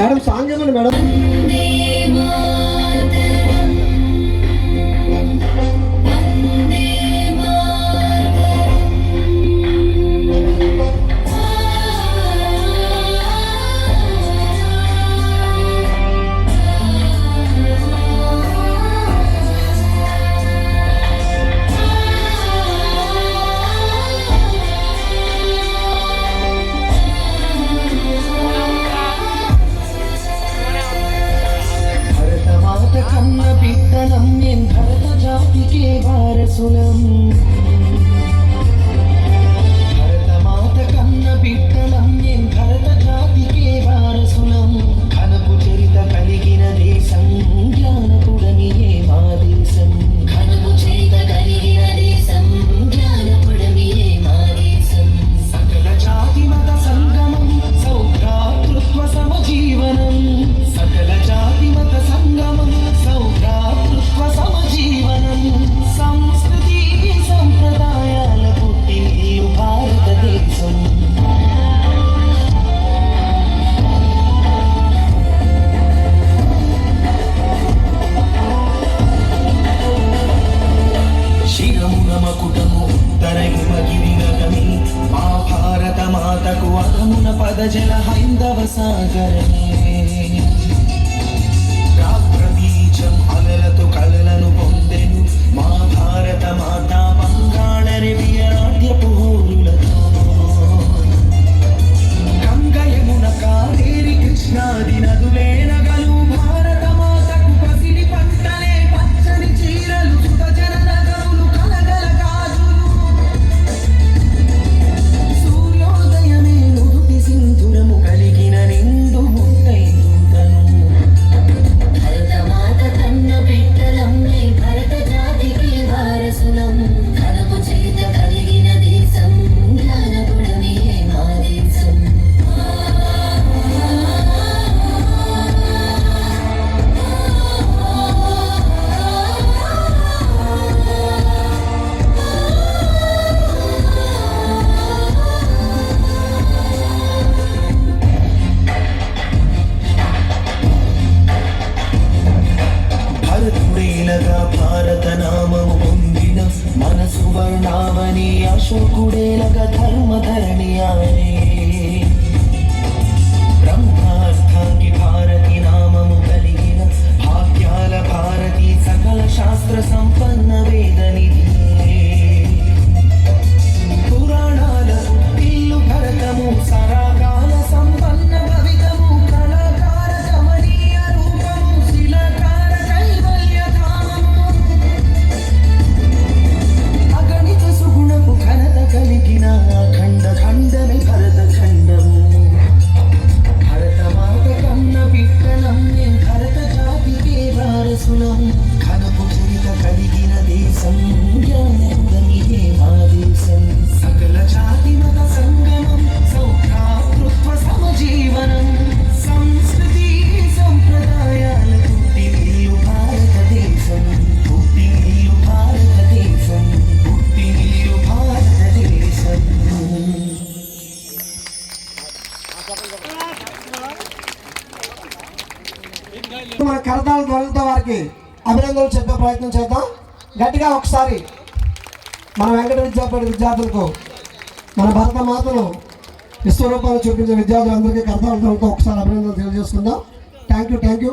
Madam song madam మనకు అకమున పదజల హైందవ సాగరమే. కనపు చిరిత కలిగిన దేశం. మన కరదాలు ధ్వనులతో వారికి అభినందనలు చెప్పే ప్రయత్నం చేద్దాం. గట్టిగా ఒకసారి మన వెంకట విద్యాపేట విద్యార్థులకు మన భరత మాతను విశ్వరూపాలు చూపించే విద్యార్థులందరికీ కరదాలు ధ్వనులతో ఒకసారి అభినందనలు తెలియజేసుకుందాం. Thank you thank you